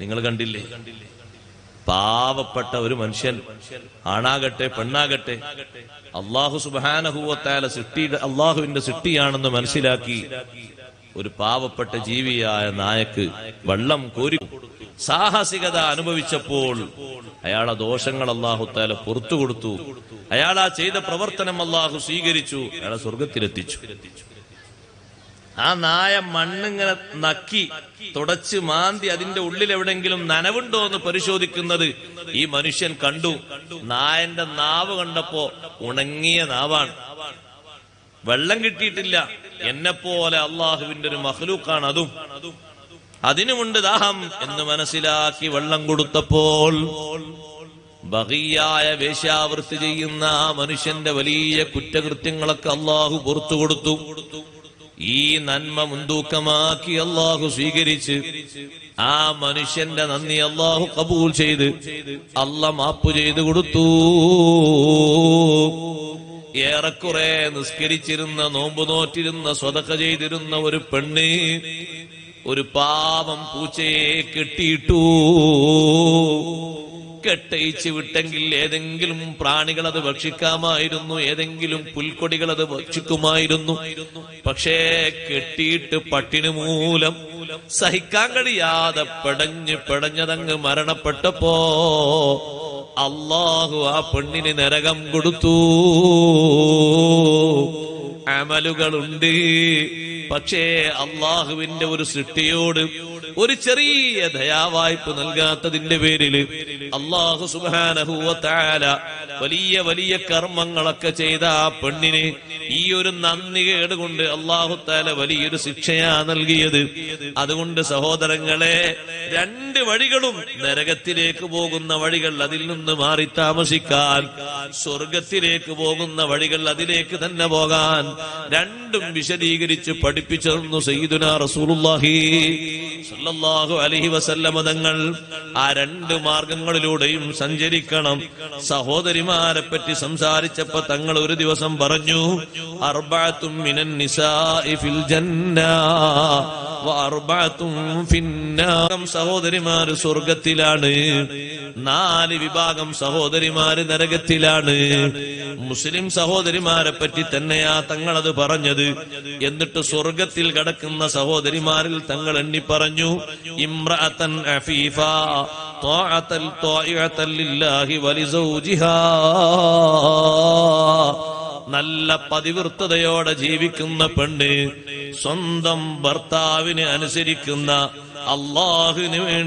നിങ്ങൾ കണ്ടില്ലേ? പാവപ്പെട്ട ഒരു മനുഷ്യൻ ആണാകട്ടെ പെണ്ണാകട്ടെ അള്ളാഹു സുബാനഹുവത്താല സിട്ടി അള്ളാഹുവിന്റെ സിട്ടിയാണെന്ന് മനസ്സിലാക്കി ഒരു പാവപ്പെട്ട ജീവിയായ നായക്ക് വെള്ളം കോരി സാഹസികത അനുഭവിച്ചപ്പോൾ അയാളെ ദോഷങ്ങൾ അള്ളാഹുത്താല പുറത്തു കൊടുത്തു. അയാൾ ആ ചെയ്ത പ്രവർത്തനം അള്ളാഹു സ്വീകരിച്ചു. അയാളെ സ്വർഗത്തിലെത്തിച്ചു ആ നായ മണ്ണിങ്ങനെ നക്കി തുടച്ച് മാന്തി അതിന്റെ ഉള്ളിൽ എവിടെങ്കിലും നനവുണ്ടോ എന്ന് പരിശോധിക്കുന്നത് ഈ മനുഷ്യൻ കണ്ടു. നായന്റെ നാവ് കണ്ടപ്പോ ഉണങ്ങിയ നാവാണ്. വെള്ളം കിട്ടിയിട്ടില്ല. എന്നെ പോലെ അള്ളാഹുവിന്റെ ഒരു മഹ്ലൂക്കാണ് അതും. അതിനുമുണ്ട് ദാഹം എന്ന് മനസ്സിലാക്കി വെള്ളം കൊടുത്തപ്പോൾ ബഹിയായ വേശ്യാവൃത്തി ചെയ്യുന്ന ആ മനുഷ്യന്റെ വലിയ കുറ്റകൃത്യങ്ങളൊക്കെ അള്ളാഹു പുറത്തു കൊടുത്തു. ഈ നന്മ മുൻതൂക്കമാക്കി അള്ളാഹു സ്വീകരിച്ച് ആ മനുഷ്യന്റെ നന്ദി അള്ളാഹു കബൂൽ ചെയ്ത് അല്ല മാപ്പ് ചെയ്തു കൊടുത്തു. ഏറെക്കുറെ നിസ്കരിച്ചിരുന്ന നോമ്പ് നോറ്റിരുന്ന സ്വതക്ക ചെയ്തിരുന്ന ഒരു പെണ്ണ് ഒരു പാവം പൂച്ചയെ കെട്ടിയിട്ടു. കെട്ടയിച്ച് വിട്ടെങ്കിൽ ഏതെങ്കിലും പ്രാണികൾ അത് ഭക്ഷിക്കാമായിരുന്നു ഏതെങ്കിലും പുൽക്കൊടികൾ അത് ഭക്ഷിക്കുമായിരുന്നു. പക്ഷേ കെട്ടിയിട്ട് പട്ടിണി മൂലം സഹിക്കാൻ കഴിയാതെ പെടഞ്ഞ് പെടഞ്ഞതങ്ങ് മരണപ്പെട്ടപ്പോ അള്ളാഹു ആ പെണ്ണിന് നരകം കൊടുത്തു. അമലുകളുണ്ട്. പക്ഷേ അള്ളാഹുവിന്റെ ഒരു സൃഷ്ടിയോട് ഒരു ചെറിയ ദയാവായ്പ നൽകാത്തതിന്റെ പേരിൽ അള്ളാഹു സുബാനഹുവത്താല വലിയ വലിയ കർമ്മങ്ങളൊക്കെ ചെയ്ത ആ പെണ്ണിന് ഈ ഒരു നന്ദി കേടുകൊണ്ട് അള്ളാഹു താല വലിയൊരു ശിക്ഷയാ നൽകിയത്. അതുകൊണ്ട് സഹോദരങ്ങളെ രണ്ട് വഴികളും നരകത്തിലേക്ക് പോകുന്ന വഴികൾ അതിൽ നിന്ന് മാറി താമസിക്കാൻ സ്വർഗത്തിലേക്ക് പോകുന്ന വഴികൾ അതിലേക്ക് തന്നെ പോകാൻ രണ്ടും വിശദീകരിച്ച് പഠിപ്പിച്ചു സയ്യിദുന റസൂലുള്ളാഹി. സല്ലല്ലാഹു അലൈഹി വസല്ലമ തങ്ങൾ ആ രണ്ട് മാർഗങ്ങളിലൂടെയും സഞ്ചരിക്കണം. സഹോദരിമാരെ പറ്റി സംസാരിച്ചപ്പോ തങ്ങൾ ഒരു ദിവസം പറഞ്ഞു അർബഅത്തും മിനൻ നിസാഇ ഫിൽ ജന്ന സഹോദരിമാര് സ്വർഗത്തിലാണ്. നാല് വിഭാഗം സഹോദരിമാര് നരകത്തിലാണ്. മുസ്ലിം സഹോദരിമാരെ പറ്റി തന്നെയാ തങ്ങളത് പറഞ്ഞത്. എന്നിട്ട് സ്വർഗത്തിൽ കടക്കുന്ന സഹോദരിമാരിൽ തങ്ങൾ എണ്ണി പറഞ്ഞു നല്ല പതിവൃത്തതയോടെ ജീവിക്കുന്ന പെണ്ണ് സ്വന്തം ഭർത്താവിന് അനുസരിക്കുന്ന അള്ളാഹുവിന് വേണ്ടി